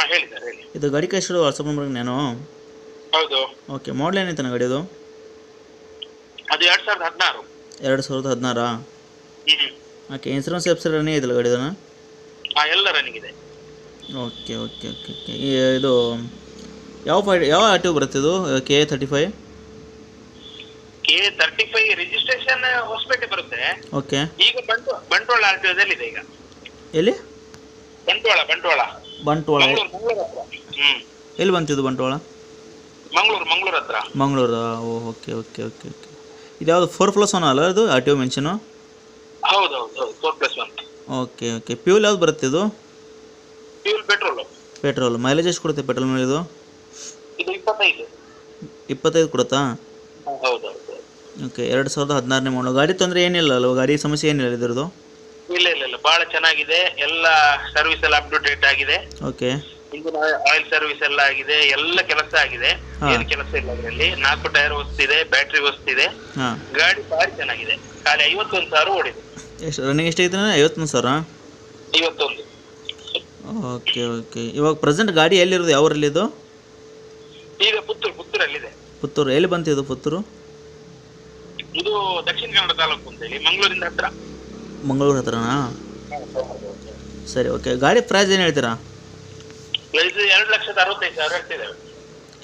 ಹಾ ಹೇಳಿ ಸರ್ ಹೇಳಿ ಇದು ಗಾಡಿ ಕಳಿಸಿರೋ ವಾಟ್ಸಪ್ ನಾನು? ಹೌದು. ಓಕೆ ಮಾಡಲ್ ಏನೈತೆ ಗಾಡಿ ಅದು ಅದು ಎರಡು ಸಾವಿರದ ಹದಿನಾರು. ಎರಡು ಸಾವಿರದ ಹದಿನಾರಾ? ಓಕೆ ಇನ್ಸೂರೆನ್ಸ್ ಎಪ್ಸರ್ ರನ್ನಿಂಗ್ ಇದೆಯಲ್ಲ ಗಾಡಿದನ ಹಾಂ ಎಲ್ಲ ರನ್ನಿಂಗ್ ಇದೆ. ಓಕೆ ಓಕೆ ಓಕೆ ಓಕೆ ಇದು ಯಾವ ಫೈ ಯಾವ ಟಿ ಬರುತ್ತೆ ಇದು? K A thirty five K thirty five registration Hosapete ಬರುತ್ತೆ. ಓಕೆ ಈಗ ಬಂಟ್ವ ಬಂಟ್ವಾಳ ಆರ್ ಟಿ ಇದೆ ಈಗ. ಎಲ್ಲಿ? ಬಂಟ್ವಾಳ ಬಂಟ್ವಾಳ. ಬಂಟ್ವಾಳ. ಎಲ್ಲಿ ಬಂತಿದ್ದು ಬಂಟ್ವಾಳ? ಮಂಗಳೂರು ಮಂಗಳೂರು ಹತ್ರ. Mangaluru oh okay okay okay okay. ಇದು ಯಾವುದು ಫೋರ್ ಪ್ಲಸ್ ಒನ್ ಅಲ್ಲ ಇದು ಆರ್ ಟಿ ಒ ಮೆನ್ಷನು ಹೌದು four plus one okay okay. Fuel ಯಾವ್ದು ಬರುತ್ತೆ ಇದು? ಫ್ಯೂಲ್ ಪೆಟ್ರೋಲ್ ಪೆಟ್ರೋಲ್ ಮೈಲೇಜ್ ಎಷ್ಟು ಕೊಡುತ್ತೆ ಪೆಟ್ರೋಲ್ ಮೇಲೆ ಇದು? ಇದು ಇಪ್ಪತ್ತೈದು. ಇಪ್ಪತ್ತೈದು ಕೊಡುತ್ತಾ? ಹೌದು ಓಕೆ ಎರಡು ಸಾವಿರದ ಹದಿನಾರನೇ ಮಾಡಲು ಗಾಡಿ ತೊಂದರೆ ಏನಿಲ್ಲ ಅಲ್ವ? ಗಾಡಿ ಸಮಸ್ಯೆ ಏನಿಲ್ಲ ಇಲ್ಲ ಬಹಳ ಚೆನ್ನಾಗಿದೆ. ಎಲ್ಲ ಸರ್ವಿಸ್ ಎಲ್ಲ ಅಪ್ ಟು ಡೇಟ್ ಆಗಿದೆ. ಓಕೆ ಇಂಜಿನ್ ಆಯಿಲ್ ಸರ್ವಿಸ್ ಎಲ್ಲ ಆಗಿದೆ. ಎಲ್ಲ ಕೆಲಸ ಆಗಿದೆ. ಹಾ. ಏನು ಕೆಲಸ ಇಲ್ಲ ಅದರಲ್ಲಿ. ನಾಲ್ಕು ಟೈರ್ ಹೊಸ್ತಿದೆ ಬ್ಯಾಟ್ರಿ ಹೊಸ್ತಿದೆ. ಹಾಂ. ಗಾಡಿ ಭಾರಿ ಚೆನ್ನಾಗಿದೆ. ಖಾಲಿ ಐವತ್ತೊಂದು ಸಾವಿರ ಓಡಿದೆ. ಎಷ್ಟು ರನ್ನಿಂಗ್ ಎಷ್ಟೈತೆ ಐವತ್ತೊಂದು ಸಾವಿರ? ಐವತ್ತೊಂದು. ಓಕೆ ಓಕೆ ಇವಾಗ ಪ್ರೆಸೆಂಟ್ ಗಾಡಿ ಎಲ್ಲಿರೋದು? ಯಾವ ಊರಲ್ಲಿ ಇದು? ಈಗ ಪುತ್ತೂರು ಪುತ್ತೂರಲ್ಲಿದೆ. ಪುತ್ತೂರು. ಎಲ್ಲಿ ಬಂತು ಇದು ಪುತ್ತೂರು? ಇದು ದಕ್ಷಿಣ ಕನ್ನಡ ತಾಲೂಕು ಅಂತ ಹೇಳಿ ಮಂಗಳೂರಿಂದ ಹತ್ರ. ಮಂಗಳೂರು ಹತ್ರನಾ? ಸರಿ ಓಕೆ ಗಾಡಿ ಪ್ರೈಸ್ ಏನು ಹೇಳ್ತೀರಾ? ಇದು ಎರಡು ಲಕ್ಷದ ಅರವತ್ತೈದು ಸಾವಿರ ಹೇಳ್ತಿದ್ದೇವೆ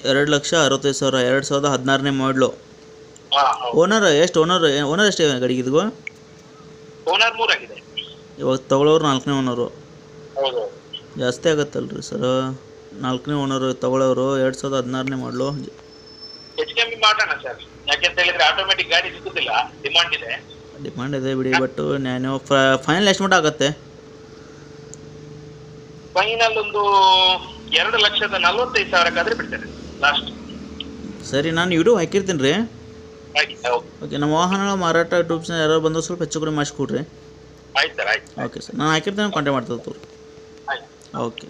ಎರಡು ಲಕ್ಷ ಅರವತ್ತೈದು ಸಾವಿರ ಎರಡು ಸಾವಿರದ ಹದಿನಾರನೇ ಮಾಡಲು ಹಾ ಹೌದು. ಓನರ್ ಎಷ್ಟು ಓನರ್ ಓನರ್ ಎಷ್ಟು ಗಾಡಿಗೆ ಇದು ಓನರ್ ಮೂರಾಗಿದೆ. ಇವಾಗ ತಗೊಳ್ಳೋರು ನಾಲ್ಕನೇ ಓನರು ಹೌದು. ಜಾಸ್ತಿ ಆಗತ್ತಲ್ರಿ ಸರ್ ನಾಲ್ಕನೇ ಓನರ್ ತಗೊಳ್ಳೋರು ಎರಡು ಸಾವಿರದ ಹದಿನಾರನೇ ಮಾಡಲು ಹೆಚ್ಚು ಕಮ್ಮಿ ಮಾಡೋಣ ಸರ್ ಯಾಕೆಂತ ಹೇಳಿದ್ರೆ ಆಟೋಮೆಟಿಕ್ ಗಾಡಿ ಸಿಗುದಿಲ್ಲ ಡಿಮಾಂಡ್ ಇದೆ. ಡಿಮಾಂಡ್ ಇದೆ ಬಿಡಿ ಬಟ್ ನಾನು ಫೈನಲ್ ಎಷ್ಟು ಮಟ್ಟ ಆಗುತ್ತೆ. ಫೈನಲ್ ಒಂದು ಎರಡು ಲಕ್ಷದ ನಲವತ್ತೈದು ಸಾವಿರಕ್ಕಾದ್ರೆ ಬಿಡ್ತೇನೆ ಲಾಸ್ಟ್ ಸರಿ ನಾನು ಯೂಟ್ಯೂಬ್ ಹಾಕಿರ್ತೀನಿ ರೀ. ಓಕೆ ನಮ್ಮ ವಾಹನಗಳ ಮಾರಾಟ ಯೂಟ್ಯೂಬ್ಸ್ನ ಯಾರೋ ಬಂದು ಸ್ವಲ್ಪ ಹೆಚ್ಚು ಕಡಿಮೆ ಮಾಡಿಸ್ಕೊಡ್ರಿ. ಆಯ್ತು ಸರ್ ಆಯ್ತು. ಓಕೆ ಸರ್ ನಾನು ಹಾಕಿರ್ತೀನಿ ಕಾಂಟ್ಯಾಕ್ಟ್ ಮಾಡ್ತದೆ ತೋರಿ ಆಯ್ತು. ಓಕೆ